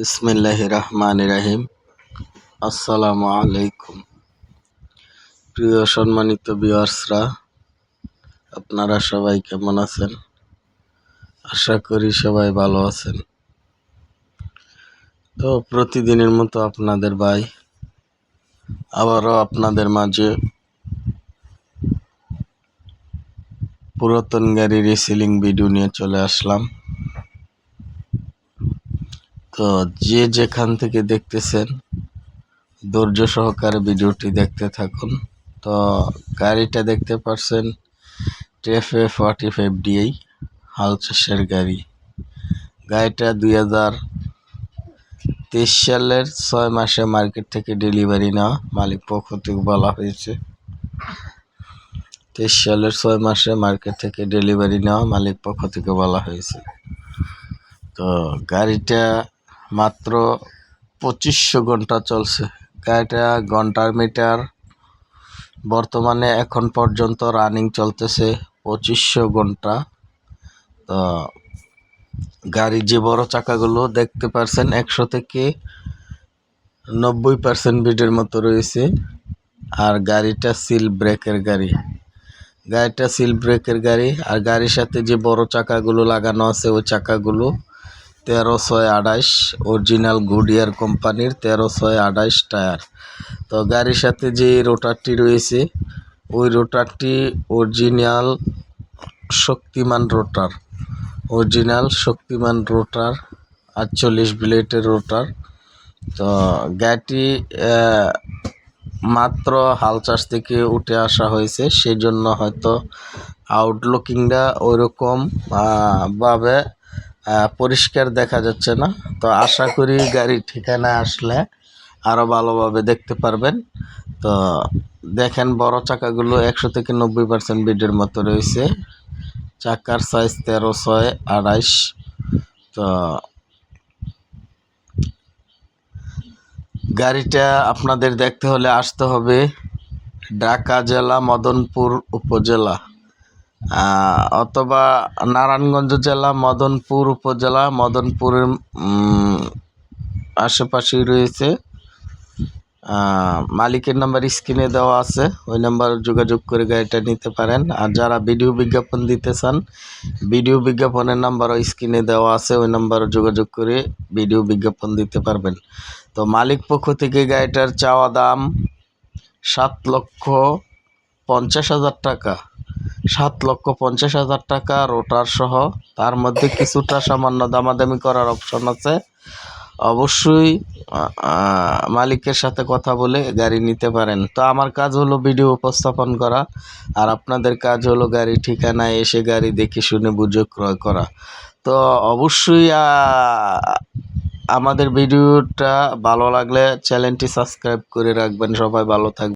বিসমিল্লাহ রহমান রাহিম আসসালামু আলাইকুম প্রিয় সম্মানিত বিয়ার্সরা আপনারা সবাই কেমন আছেন? আশা করি সবাই ভালো আছেন। তো প্রতিদিনের মতো আপনাদের ভাই, আবারও আপনাদের মাঝে পুরাতন গাড়ির রিসিলিং ভিডিও নিয়ে চলে আসলাম। তো যে যেখান থেকে দেখতেছেন, ধৈর্য সহকারে ভিডিওটি দেখতে থাকুন। তো গাড়িটা দেখতে পাচ্ছেন টেফে ফর্টি ফাইভ ডিআই হাল চাষের গাড়ি। গাড়িটা দুই হাজার তেইশ সালের ছয় মাসে মার্কেট থেকে ডেলিভারি নেওয়া মালিক পক্ষ থেকে বলা হয়েছে। তেইশ সালের ছয় মাসে মার্কেট থেকে ডেলিভারি নেওয়া মালিক পক্ষ থেকে বলা হয়েছে। তো গাড়িটা মাত্র পঁচিশশো ঘণ্টা চলছে। গাড়িটা ঘণ্টার মিটার। বর্তমানে এখন পর্যন্ত রানিং চলতেছে পঁচিশশো ঘণ্টা। তো গাড়ির যে বড় চাকাগুলো দেখতে পারছেন, একশো থেকে নব্বই পার্সেন্ট বিডের মতো রয়েছে। আর গাড়িটা সিল ব্রেকের গাড়ি। গাড়িটা সিল ব্রেকের গাড়ি। আর গাড়ির সাথে যে বড় চাকাগুলো লাগানো আছে, ওই চাকাগুলো তেরো ছয় আঠাইশ অরিজিনাল গুডিয়ার কোম্পানির তেরো ছয় আঠাইশ টায়ার। তো গাড়ির সাথে যে রোটারটি রয়েছে, ওই রোটারটি original Shaktiman rotor. Original Shaktiman rotor, আটচল্লিশ ব্লেডের রোটার। তো গাড়িটি মাত্র হাল চাষ থেকে উঠে আসা হয়েছে সেই জন্য হয়তো আউটলুকিংটা ওইরকম ভাবে পরিষ্কার দেখা যাচ্ছে না। তো আশা করি গাড়ির ঠিকানা আসলে আরও ভালোভাবে দেখতে পারবেন। তো দেখেন বড় চাকাগুলো একশো থেকে নব্বই পার্সেন্ট বিডের মতো রয়েছে। চাকার সাইজ তেরো, ছয়, আড়াইশ। তো গাড়িটা আপনাদের দেখতে হলে আসতে হবে ঢাকা জেলা মদনপুর উপজেলা। অথবা নারায়ণগঞ্জ জেলা, মদনপুর উপজেলা, মদনপুরের আশেপাশেই রয়েছে। মালিকের নাম্বার স্ক্রিনে দেওয়া আছে। ওই নাম্বার যোগাযোগ করে গাড়িটা নিতে পারেন। আর যারা ভিডিও বিজ্ঞাপন দিতে চান, ভিডিও বিজ্ঞাপনের নাম্বারও স্ক্রিনে দেওয়া আছে। ওই নাম্বারও যোগাযোগ করে ভিডিও বিজ্ঞাপন দিতে পারবেন। তো মালিক পক্ষ থেকে গাড়িটার চাওয়া দাম সাত লক্ষ পঞ্চাশ হাজার টাকা। সাত লক্ষ পঞ্চাশ হাজার টাকা রোটার সহ। তার মধ্যে কিছুটা সামান্য দামাদামি করার অপশন আছে। অবশ্যই মালিকের সাথে কথা বলে গাড়ি নিতে পারেন। তো আমার কাজ হলো ভিডিও উপস্থাপন করা, আর আপনাদের কাজ হলো গাড়ি ঠিকানায় এসে গাড়ি দেখে শুনে বুঝে ক্রয় করা। তো অবশ্যই আমাদের ভিডিওটা ভালো লাগলে চ্যানেলটি সাবস্ক্রাইব করে রাখবেন। সবাই ভালো থাকবে